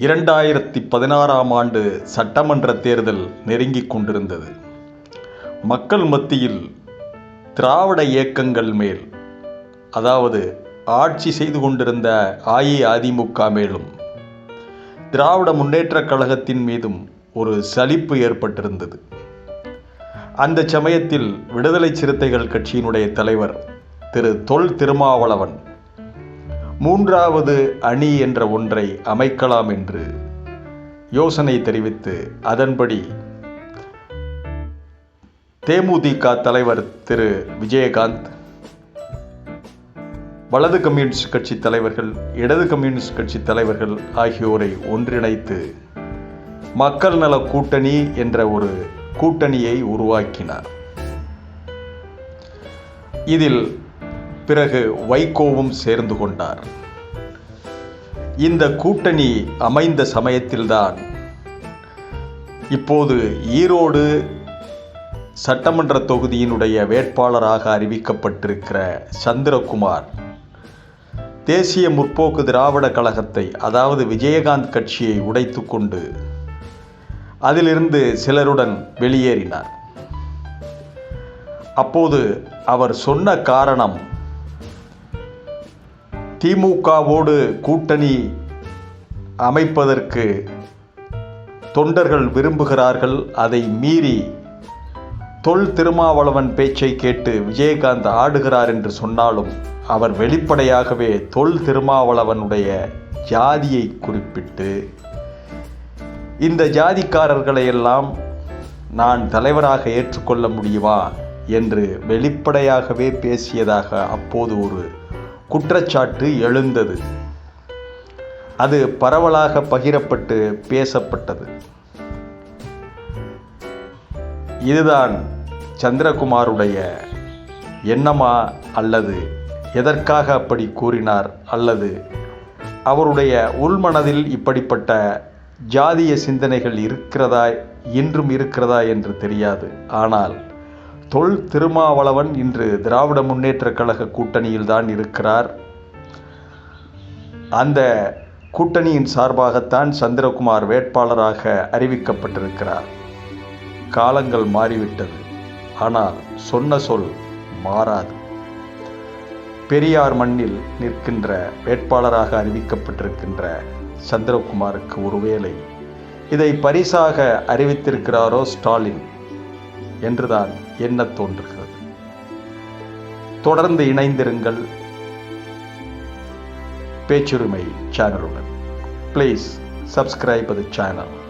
இரண்டாயிரத்தி பதினாறாம் ஆண்டு சட்டமன்ற தேர்தல் நெருங்கிக் கொண்டிருந்தது. மக்கள் மத்தியில் திராவிட இயக்கங்கள் மேல் அதாவது ஆட்சி செய்து கொண்டிருந்த அஇஅதிமுக மேலும் திராவிட முன்னேற்றக் கழகத்தின் மீதும் ஒரு சலிப்பு ஏற்பட்டிருந்தது. அந்த சமயத்தில் விடுதலை சிறுத்தைகள் கட்சியினுடைய தலைவர் திரு தொல் திருமாவளவன் மூன்றாவது அணி என்ற ஒன்றை அமைக்கலாம் என்று யோசனை தெரிவித்து அதன்படி தேமுதிக தலைவர் திரு விஜயகாந்த் வலது கம்யூனிஸ்ட் கட்சி தலைவர்கள் இடது கம்யூனிஸ்ட் கட்சி தலைவர்கள் ஆகியோரை ஒன்றிணைத்து மக்கள் நல கூட்டணி என்ற ஒரு கூட்டணியை உருவாக்கினார். இதில் பிறகு வைகோவும் சேர்ந்து கொண்டார். இந்த கூட்டணி அமைந்த சமயத்தில்தான் இப்போது ஈரோடு சட்டமன்ற தொகுதியினுடைய வேட்பாளராக அறிவிக்கப்பட்டிருக்கிற சந்திரகுமார் தேசிய முற்போக்கு திராவிட கழகத்தை அதாவது விஜயகாந்த் கட்சியை உடைத்து கொண்டு அதிலிருந்து சிலருடன் வெளியேறினார். அப்போது அவர் சொன்ன காரணம் திமுகவோடு கூட்டணி அமைப்பதற்கு தொண்டர்கள் விரும்புகிறார்கள். அதை மீறி தொல் திருமாவளவன் பேச்சை கேட்டு விஜயகாந்த் ஆடுகிறார் என்று சொன்னாலும் அவர் வெளிப்படையாகவே தொல் திருமாவளவனுடைய ஜாதியை குறிப்பிட்டு இந்த ஜாதிக்காரர்களை எல்லாம் நான் தலைவராக ஏற்றுக்கொள்ள முடியுமா? என்று வெளிப்படையாகவே பேசியதாக அப்போது ஒரு குற்றச்சாட்டு எழுந்தது. அது பரவலாக பகிரப்பட்டு பேசப்பட்டது. இதுதான் சந்திரகுமாருடைய எண்ணமா அல்லது எதற்காக அப்படி கூறினார் அல்லது அவருடைய உள்மனதில் இப்படிப்பட்ட ஜாதிய சிந்தனைகள் இருக்கிறதா இன்றும் இருக்கிறதா என்று தெரியாது. ஆனால் தொல் திருமாவளவன் இன்று திராவிட முன்னேற்றக் கழக கூட்டணியில் தான் இருக்கிறார். அந்த கூட்டணியின் சார்பாகத்தான் சந்திரகுமார் வேட்பாளராக அறிவிக்கப்பட்டிருக்கிறார். காலங்கள் மாறிவிட்டது. ஆனால் சொன்ன சொல் மாறாது. பெரியார் மண்ணில் நிற்கின்ற வேட்பாளராக அறிவிக்கப்பட்டிருக்கின்ற சந்திரகுமாருக்கு ஒருவேளை இதை பரிசாக அறிவித்திருக்கிறாரோ ஸ்டாலின்? என்றுதான் என்ன தோன்றுகிறது. தொடர்ந்து இணைந்திருங்கள். பேச்சுரிமை சேனலுடன் ப்ளீஸ் சப்ஸ்கிரைப் த சேனல்